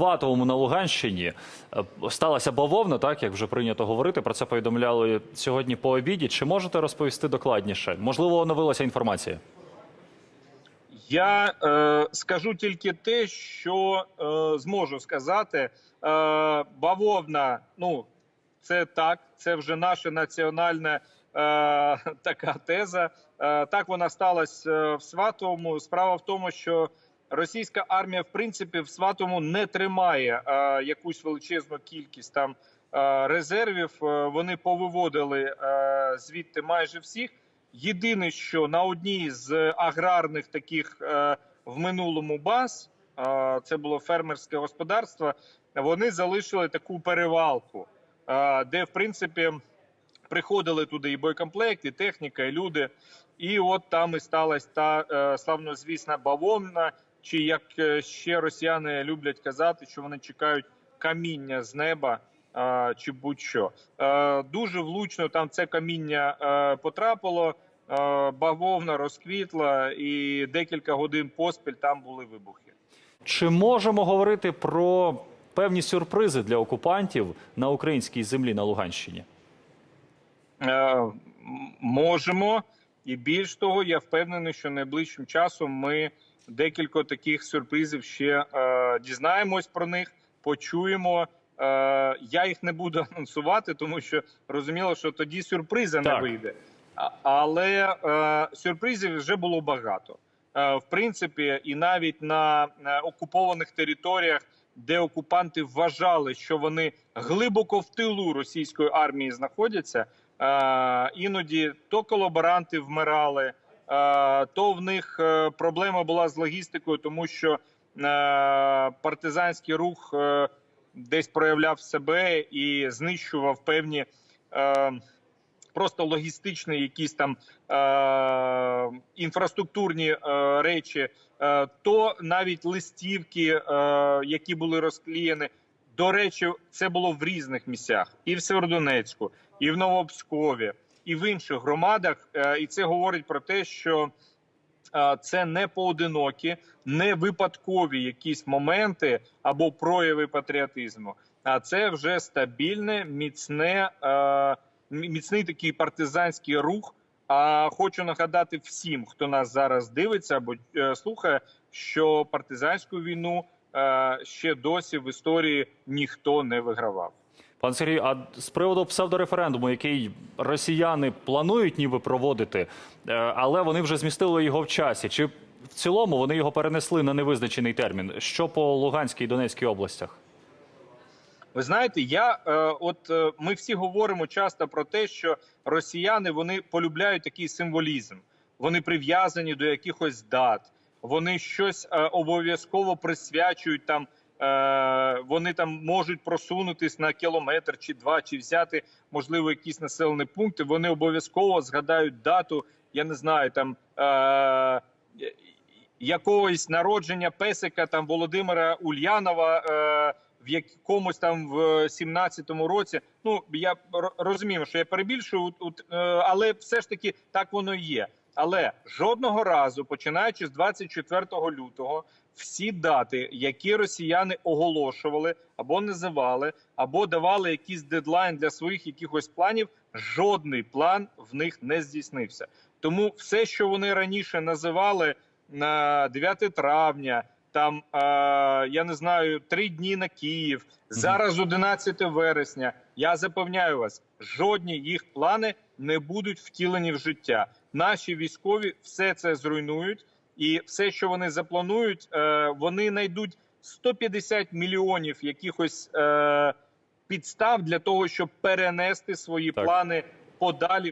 Сватовому на Луганщині е, сталася бавовна, так як вже прийнято говорити. Про це повідомляли сьогодні по обіді. Чи можете розповісти докладніше? Можливо, оновилася інформація. Я е, скажу тільки те, що е, зможу сказати. Е, бавовна, ну це так, це вже наша національна е, така теза. Е, так вона сталася е, в Сватовому. Справа в тому, що російська армія, в принципі, в Сватовому не тримає е, якусь величезну кількість там е, резервів. Е, вони повиводили е, звідти майже всіх. Єдине, що на одній з аграрних таких е, в минулому баз, е, це було фермерське господарство, вони залишили таку перевалку, е, де в принципі приходили туди і боєкомплект, і техніка, і люди. І от там і сталася та е, славнозвісна бавовна, чи як е, ще росіяни люблять казати, що вони чекають каміння з неба. Чи будь-що Е, дуже влучно там це каміння е, потрапило, бавовна розквітла, і декілька годин поспіль там були вибухи. Чи можемо говорити про певні сюрпризи для окупантів на українській землі на Луганщині? Е, можемо, і більш того, я впевнений, що найближчим часом ми декілька таких сюрпризів ще е, дізнаємось про них, почуємо. Е, я їх не буду анонсувати, тому що розуміло, що тоді сюрприза не вийде. Але е, сюрпризів вже було багато. Е, в принципі, і навіть на, окупованих територіях, де окупанти вважали, що вони глибоко в тилу російської армії знаходяться, е, іноді то колаборанти вмирали, то в них е, проблема була з логістикою, тому що е, партизанський рух е, десь проявляв себе і знищував певні. Е, Просто логістичні якісь там е, інфраструктурні е, речі, е, то навіть листівки, е, які були розклеєні. До речі, це було в різних місцях: і в Северодонецьку, і в Новопскові, і в інших громадах. Е, і це говорить про те, що е, це не поодинокі, не випадкові якісь моменти або прояви патріотизму, а це вже стабільне, міцне, е, міцний такий партизанський рух. А хочу нагадати всім, хто нас зараз дивиться або слухає, що партизанську війну ще досі в історії ніхто не вигравав. Пан Сергій, а з приводу псевдореферендуму, який росіяни планують ніби проводити, е, але вони вже змістили його в часі. Чи в цілому вони його перенесли на невизначений термін? Що по Луганській і Донецькій областях? Ви знаєте, я е, от е, ми всі говоримо часто про те, що росіяни вони полюбляють такий символізм. Вони прив'язані до якихось дат. Вони щось е, обов'язково присвячують там. Е, вони там можуть просунутись на кілометр чи два, чи взяти можливо якісь населені пункти. Вони обов'язково згадають дату. Я не знаю там. Е, якогось народження песика там Володимира Ульянова е, в якомусь там в 17-му році. Ну я розумію, що я перебільшую, але все ж таки так воно і є. Але жодного разу, починаючи з 24 лютого, всі дати, які росіяни оголошували або називали, або давали якийсь дедлайн для своїх якихось планів, жодний план в них не здійснився. Тому все, що вони раніше називали на 9 травня, там е, я не знаю, три дні на Київ. Зараз 11 вересня. Я запевняю вас, жодні їх плани не будуть втілені в життя. Наші військові все це зруйнують, і все, що вони запланують, е, вони знайдуть 150 мільйонів якихось е, підстав для того, щоб перенести свої Так. плани подалі.